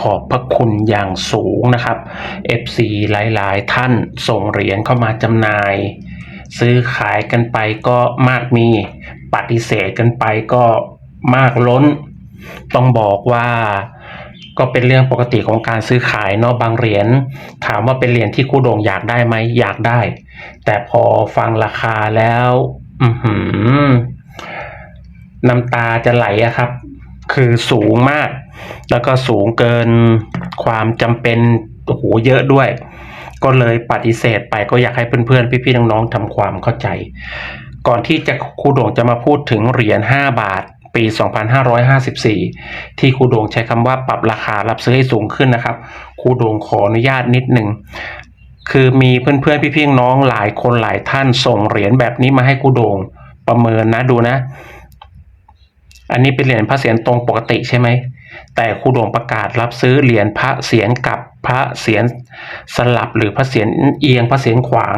ขอบพระคุณอย่างสูงนะครับ FC หลายๆ ท่านส่งเหรียญเข้ามาจำหน่าย ซื้อขายกันไปก็มากมีปฏิเสธกันไปก็มากล้น ต้องบอกว่าก็เป็นเรื่องปกติของการซื้อขายเนาะบางเหรียญถามว่าเป็นเหรียญที่ครูโด่งอยากได้ไหมอยากได้ แต่พอฟังราคาแล้ว อืน้ำตาจะไหลอะครับ คือสูงมาก แล้วก็สูงเกินความจำเป็นโอ้โหเยอะด้วย ก็เลยปฏิเสธไปก็อยากให้เพื่อนๆ พี่ๆ น้องๆทำความเข้าใจ ก่อนที่จะครูโด่งจะมาพูดถึงเหรียญ 5 บาทปี 2554 ที่ครูโด่งใช้คำว่าปรับราคารับซื้อให้สูงขึ้นนะครับครูโด่งขออนุญาตนิดหนึ่งคือมีเพื่อนๆ พี่ๆ น้องหลายคนหลายท่านส่งเหรียญแบบนี้มาให้ครูโด่งประเมินนะดูนะ อันนี้เป็นเหรียญพระเศียรตรงปกติใช่ไหม แต่ครูโด่งประกาศรับซื้อเหรียญพระเศียรกับพระเศียรสลับหรือพระเศียรเอียงพระเศียรขวาง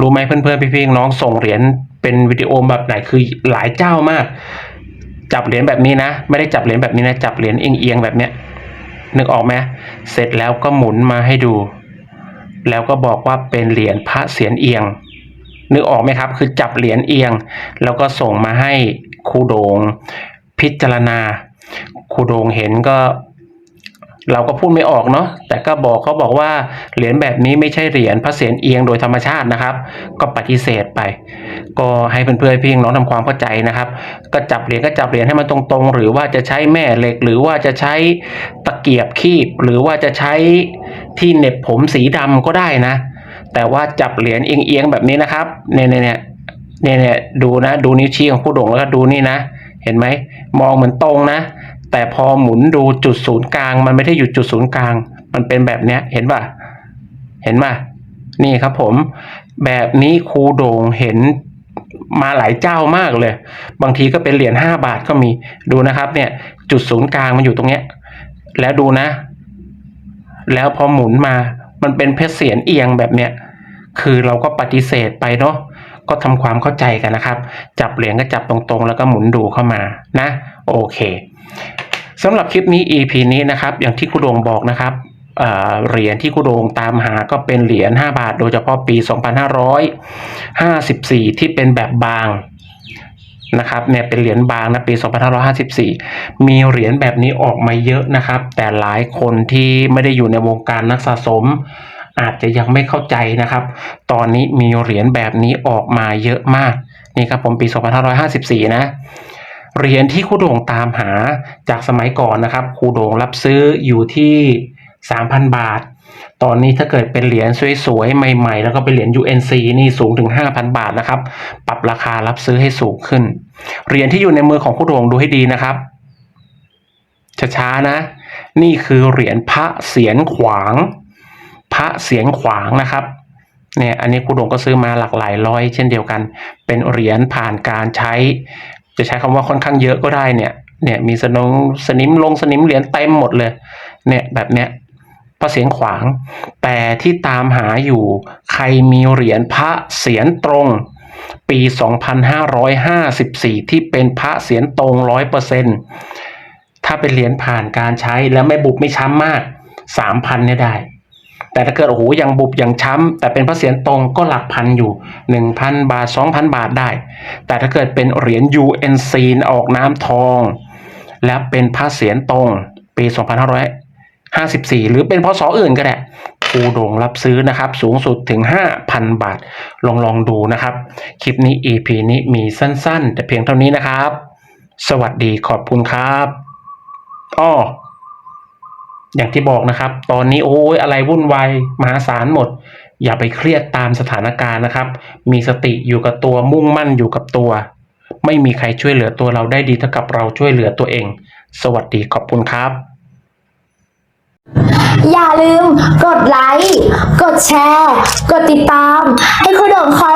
รู้ไหมเพื่อนๆพี่ๆน้องส่งเหรียญเป็นวิดีโอแบบไหนคือหลายเจ้ามาก จับเหรียญแบบนี้นะ ไม่ได้จับเหรียญแบบนี้นะจับเหรียญเอียงๆแบบเนี้ยนึกออกไหมเสร็จแล้วก็หมุนมาให้ดู แล้วก็บอกว่าเป็นเหรียญพระเศียรเอียง นึกออกไหมครับ คือจับเหรียญเอียง แล้วก็ส่งมาให้ครูโดง พิจารณาครูโดงเห็นก็เราก็พูดไม่ออกเนาะแต่ก็บอกเขาบอกว่าเหรียญแบบนี้ไม่ใช่เหรียญพระเศียรเอียงโดยธรรมชาตินะครับ ก็ปฏิเสธไป ก็ให้เพื่อนๆพี่น้องทำความเข้าใจนะครับ ก็จับเหรียญก็จับเหรียญให้มันตรงๆ หรือว่าจะใช้แม่เหล็ก หรือว่าจะใช้ตะเกียบคีบ หรือว่าจะใช้ที่เหน็บผมสีดำก็ได้นะ แต่ว่าจับเหรียญเอียงๆแบบนี้นะครับเนี่ยเนี่ยเนี่ยเนี่ยดูนะ ดูนิ้วชี้ของผู้โด่งแล้วก็ดูนี่นะ เห็นไหม มองเหมือนตรงนะ แต่พอหมุนดูจุดศูนย์กลาง มันไม่ได้อยู่จุดศูนย์กลาง มันเป็นแบบเนี้ยเห็นป่ะเห็นป่ะนี่ครับผมแบบนี้ครูโด่งเห็นมาหลายเจ้ามากเลย บางทีก็เป็นเหรียญห้าบาทก็มีดูนะครับเนี่ยจุดศูนย์กลางมันอยู่ตรงเนี้ยแล้วดูนะ แล้วพอหมุนมามันเป็นเพชรเสียนเอียงแบบเนี้ยคือเราก็ปฏิเสธไปเนาะ ก็ทำความเข้าใจกันนะครับ จับเหรียญก็จับตรงๆ แล้วก็หมุนดูเข้ามานะ โอเคสำหรับคลิปนี้ EP นี้นะครับ อย่างที่ครูโดงบอกนะครับเเหรียญที่ครูโดงตามหาก็เป็นเหรียญ5บาท โดยเฉพาะปี 2554 ที่เป็นแบบบางนะครับเนี่ยเป็นเหรียญบางนะปี 2554 มีเหรียญแบบนี้ออกมาเยอะนะครับ แต่หลายคนที่ไม่ได้อยู่ในวงการนักสะสม อาจจะยังไม่เข้าใจนะครับ ตอนนี้มีเหรียญแบบนี้ออกมาเยอะมาก นี่ครับผมปี 2554 นะ เหรียญที่คูโด่งตามหาจากสมัยก่อนนะครับคูโด่งรับซื้ออยู่ที่ 3,000 บาท ตอนนี้ถ้าเกิดเป็นเหรียญสวยๆ ใหม่ๆ แล้วก็เป็นเหรียญ UNC นี่สูงถึง 5,000 บาทนะครับ ปรับราคารับซื้อให้สูงขึ้น เหรียญที่อยู่ในมือของคูโด่งดูให้ดีนะครับช้าๆนะ นี่คือเหรียญพระเสียรขวาง พระเสียรขวางนะครับเนี่ยอันนี้ครูดงก็ซื้อมาหลากหลายร้อย เช่นเดียวกัน เป็นเหรียญผ่านการใช้ จะใช้คำว่าค่อนข้างเยอะก็ได้เนี่ยเนี่ยมีสนงสนิมลงสนิมเหรียญเต็มหมดเลยเนี่ยแบบเนี้ยพระเสียรขวาง แต่ที่ตามหาอยู่ใครมีเหรียญพระเสียรตรง ปี 2554 ที่เป็นพระเสียรตรงร้อยเปอร์เซ็นถ้าเป็นเหรียญผ่านการใช้แล้วไม่บุบไม่ช้ำมาก 3,000เนี่ยได้ แต่ถ้าเกิดโอ้โหยังบุบยังช้ำแต่เป็นพระเศียรตรงก็หลักพันอยู่ 1,000 บาท 2,000 บาทได้ แต่ถ้าเกิดเป็นเหรียญ UNC ออกน้ำทอง และเป็นพระเศียรตรงปี 2554 หรือเป็นพศอื่นก็ได้ครูโด่งรับซื้อนะครับ สูงสุดถึง 5,000 บาท ลองลองดูนะครับ คลิปนี้ EP นี้มีสั้น ๆ แต่เพียงเท่านี้นะครับ สวัสดีขอบคุณครับอ้อ อย่างที่บอกนะครับ ตอนนี้โอ้ยอะไรวุ่นวายมหาศาลหมด อย่าไปเครียดตามสถานการณ์นะครับ มีสติอยู่กับตัวมุ่งมั่นอยู่กับตัว ไม่มีใครช่วยเหลือตัวเราได้ดีเท่ากับเราช่วยเหลือตัวเอง สวัสดีขอบคุณครับ อย่าลืมกดไลค์ กดแชร์ กดติดตาม ให้ครบ